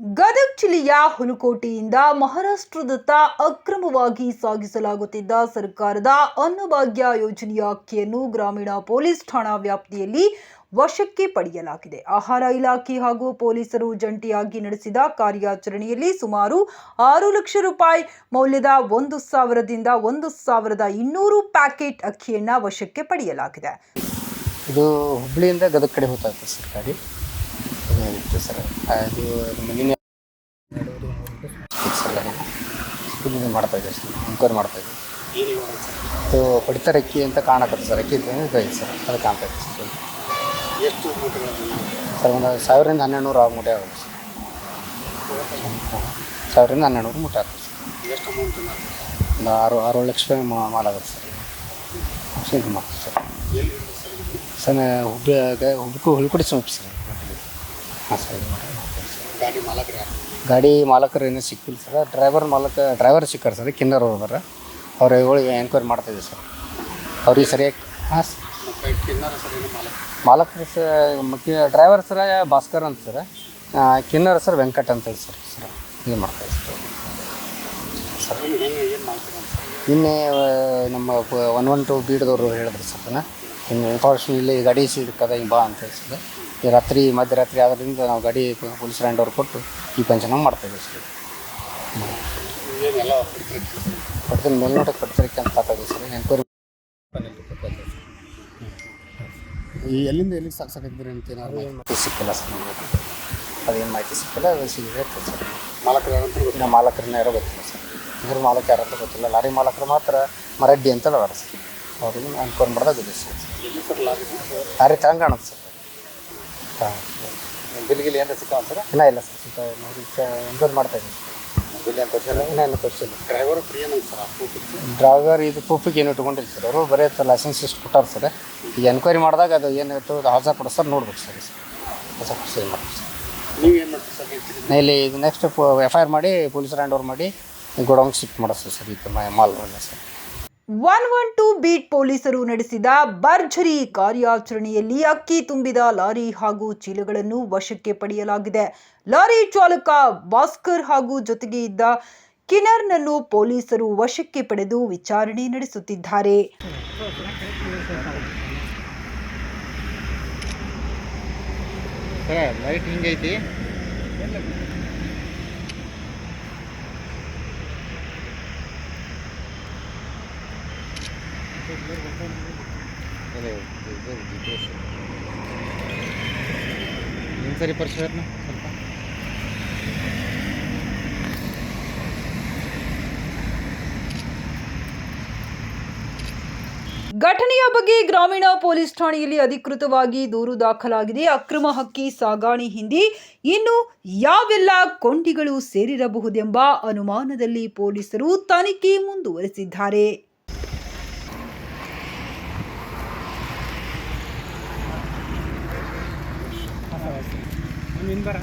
ಗದಗ ಜಿಲ್ಲೆಯ ಹುಲಕೋಟೆಯಿಂದ ಮಹಾರಾಷ್ಟ್ರದತ್ತ ಅಕ್ರಮವಾಗಿ ಸಾಗಿಸಲಾಗುತ್ತಿದ್ದ ಸರ್ಕಾರದ ಅನ್ನಭಾಗ್ಯ ಯೋಜನೆಯ ಅಕ್ಕಿಯನ್ನು ಗ್ರಾಮೀಣ ಪೊಲೀಸ್ ಠಾಣಾ ವ್ಯಾಪ್ತಿಯಲ್ಲಿ ವಶಕ್ಕೆ ಪಡೆಯಲಾಗಿದೆ. ಆಹಾರ ಇಲಾಖೆ ಹಾಗೂ ಪೊಲೀಸರು ಜಂಟಿಯಾಗಿ ನಡೆಸಿದ ಕಾರ್ಯಾಚರಣೆಯಲ್ಲಿ ಸುಮಾರು ಆರು ಲಕ್ಷ ರೂಪಾಯಿ ಮೌಲ್ಯದ ಒಂದು ಸಾವಿರದಿಂದ ಒಂದು ಸಾವಿರದ ಇನ್ನೂರು ಪ್ಯಾಕೆಟ್ ಅಕ್ಕಿಯನ್ನು ವಶಕ್ಕೆ ಪಡೆಯಲಾಗಿದೆ. ಇದು ಹುಬ್ಳಿಯಿಂದ ಗದಗ ಕಡೆ ಹೋಗ್ತಾ ಇತ್ತು ಸರ್ ಗಾಡಿ. ಇತ್ತು ಸರ್ ಅದು ನಿನ್ನೆ ಸರ್ ಇದು ಮಾಡ್ತಾ ಇದ್ದೆ ಸರ್ ಎಂಕ್ವೈರಿ ಮಾಡ್ತಾ ಇದ್ದೆ ಇದು ಪಡಿತರ ಅಕ್ಕಿ ಅಂತ ಕಾಣಕತ್ತೆ ಸರ್ ಅಕ್ಕಿ ಇದಾಗಿದೆ ಸರ್ ಅದು ಕಾಣ್ತಾ ಇದೆ ಸರ್ ಎಷ್ಟು ಸರ್ ಒಂದು ಸಾವಿರದಿಂದ ಹನ್ನೆರಡು ನೂರು ಆರು ಮೂಟೆ ಆಗುತ್ತೆ ಸರ್ ಸಾವಿರದಿಂದ ಹನ್ನೆರಡು ನೂರು ಮೂಟೆ ಆಗ್ತದೆ ಸರ್ ಒಂದು ಆರು ಆರು ಲಕ್ಷ ರೂಪಾಯಿ ಮಾಲಾಗುತ್ತೆ ಸರ್ ಮಾಡ್ತೀವಿ ಸರ್ ಸರ್ ಇದು? ಸರ್ ಹುಬ್ಬಳ್ಳಿ ಹುಲ್ಕೊಡಿ ಸಮೀಪ ಸರ್ ಹಾಂ ಸರ್. ಗಾಡಿ ಮಾಲಕರು ಯಾರು? ಗಾಡಿ ಮಾಲಕರು ಏನೂ ಸಿಕ್ಕಿಲ್ಲ ಸರ್. ಡ್ರೈವರ್ ಮಾಲಕ ಡ್ರೈವರ್ ಸಿಕ್ಕಾರ ಸರ್ ಕಿನ್ನರ್ ಅವ್ರ ಅವ್ರ ಇವುಗಳಿಗೆ ಎಂಕ್ವೈರಿ ಮಾಡ್ತಾಯಿದ್ದೀವಿ ಸರ್. ಅವ್ರಿಗೆ ಸರಿಯಾಗಿ ಹಾಂ ಸರ್. ಮತ್ತು ಕಿನ್ನರ ಸರ್ ಏನು ಮಾಲಕ? ಮಾಲಕರು ಸರ್ ಮುಖ್ಯ ಡ್ರೈವರ್ ಸರ ಭಾಸ್ಕರ್ ಅಂತ ಸರ್. ಕಿನ್ನರ್ ಸರ್ ವೆಂಕಟ್ ಅಂತೇಳಿ ಸರ್ ಸರ್. ಇದು ಮಾಡ್ತಾಯಿದ್ದೀವಿ ಸರ್. ಏನು ಏನು ಮಾಡ್ತೀರ ಅಂತ? ಸರ್ ನಿನ್ನೆ ಆ, ನಮ್ಮ ಒನ್ ಒನ್ ಟು ಬೀಡ್ದವರು ಹೇಳಿದ್ರು ಸರ್ ಅದನ್ನ. ಇನ್ನು ಇನ್ಫಾರ್ಮೇಷನ್ ಇಲ್ಲಿ ಗಾಡಿ ಸಿಕ್ಕದ ಹಿಂಗೆ ಬಾ ಅಂತ ಹೇಳಿ ಸರ್ ಈ ರಾತ್ರಿ ಮಧ್ಯರಾತ್ರಿ ಆದ್ರಿಂದ ನಾವು ಗಾಡಿ ಪೊಲೀಸ್ ರ್ಯಾಂಡ್ ಅವ್ರು ಕೊಟ್ಟು ಈ ಪಂಚನಾಮ ಮಾಡ್ತಾಯಿದ್ದೀವಿ ಸರ್ ಕೊಡ್ತೀನಿ ಮೇಲ್ನೋಟಕ್ಕೆ ಪಡಿತರಿಕೆ ಅಂತ ಹಾಕೋದು ಸರ್. ಎನ್ಕ್ವೈರಿ ಈ ಎಲ್ಲಿಂದ ಎಲ್ಲಿಗೆ ಸಾಕ್ಸಾಕಿದ್ರಿ ಅಂತ ಏನಾದ್ರು ಮಾಹಿತಿ ಸಿಕ್ಕಿಲ್ಲ ಸರ್ ನಮಗೆ? ಅದೇನು ಮಾಹಿತಿ ಸಿಕ್ಕಿಲ್ಲ, ಅದು ಸಿಗದೆ ಸರ್. ಮಾಲಕರು ಗೊತ್ತಿಲ್ಲ ಮಾಲಕರನ್ನ ಯಾರೋ ಗೊತ್ತಿಲ್ಲ ಸರ್. ಇದ್ರ ಮಾಲಕ ಯಾರು ಅಂತ ಗೊತ್ತಿಲ್ಲ. ಲಾರಿ ಮಾಲಕರು ಮಾತ್ರ ಮರಡ್ಡಿ ಅಂತ ಹೇಳೋರು ಸರ್. ಅವ್ರಿಗೆ ಅನ್ಕೊಂಡು ಮಾಡ್ದಾಗ ಸರ್. ಲಾರಿ ತಗೊಂಡು ಕಾಣುತ್ತೆ ಸರ್. ಹಾಂ. ಬಿಲ್ ಗಿಲ್ ಏನಾರ ಸಿಕ್ಕಾವ ಸರ್ ಇಲ್ಲ ಇಲ್ಲ ಸರ್ ಸ್ವಲ್ಪ ನೋಡಿ ಮಾಡ್ತಾ ಇದ್ದೀನಿ ಬಿಲ್ ಅಂತ ತೋರಿಸಿಲ್ಲ ಇನ್ನೂ ಏನು ತೋರಿಸಿಲ್ಲ ಡ್ರೈವರ್ ಫ್ರೀ ಏನಂತ ಸರ್ ಡ್ರೈವರ್ ಇದು ಪ್ರೂಫಿಗೆ ಏನು ಇಟ್ಕೊಂಡಿಲ್ಲ ಸರ್ ಅವರು. ಬರೀ ಲೈಸೆನ್ಸ್ ಇಷ್ಟು ಕೊಟ್ಟಾರ ಸರ್. ಈಗ ಎನ್ಕ್ವೈರಿ ಮಾಡಿದಾಗ ಅದು ಏನು ಹಾಜರ್ ಕೊಡೋ ಸರ್ ನೋಡ್ಬೇಕು ಸರ್. ಹೊಸ ಸರಿ ಮಾಡ್ಬೇಕು ಸರ್. ಏನು ಮಾಡ್ತೀರಿ ಸರ್ ಇಲ್ಲಿ ಇದು ನೆಕ್ಸ್ಟ್ ಎಫ್ ಐ ಆರ್ ಮಾಡಿ ಪೊಲೀಸ್ ಹ್ಯಾಂಡ್ ಓವರ್ ಮಾಡಿ ಗೋಡೌನ್ ಶಿಫ್ಟ್ ಮಾಡಿಸ್ತೀವಿ ಸರ್ ಈಗ mall sir. One one two beat ಪೊಲೀಸರು ನಡೆಸಿದ ಭರ್ಜರಿ ಕಾರ್ಯಾಚರಣೆಯಲ್ಲಿ ಅಕ್ಕಿ ತುಂಬಿದ ಲಾರಿ ಹಾಗೂ ಚೀಲಗಳನ್ನು ವಶಕ್ಕೆ ಪಡೆಯಲಾಗಿದೆ. ಲಾರಿ ಚಾಲಕ ಭಾಸ್ಕರ್ ಹಾಗೂ ಜೊತೆಗೆ ಇದ್ದ ಕಿನರ್ನನ್ನು ಪೊಲೀಸರು ವಶಕ್ಕೆ ಪಡೆದು ವಿಚಾರಣೆ ನಡೆಸುತ್ತಿದ್ದಾರೆ. ಲೈಟ್ ಹಿಂಗೈತಿ? ಸರಿ ಪರಿಶೀಲನೆ ಸ್ವಲ್ಪ. ಘಟನೆಯ ಬಗ್ಗೆ ಗ್ರಾಮೀಣ ಪೊಲೀಸ್ ಠಾಣೆಯಲ್ಲಿ ಅಧಿಕೃತವಾಗಿ ದೂರು ದಾಖಲಾಗಿದೆ. ಅಕ್ರಮ ಹಕ್ಕಿ ಸಾಗಾಣಿ ಹಿಂದಿ ಇನ್ನು ಯಾವೆಲ್ಲ ಕೊಂಡಿಗಳು ಸೇರಿರಬಹುದೆಂಬ ಅನುಮಾನದಲ್ಲಿ ಪೊಲೀಸರು ತನಿಖೆ ಮುಂದುವರೆಸಿದ್ದಾರೆ. ನಿಮ್ಮ ಹಿಂಬರ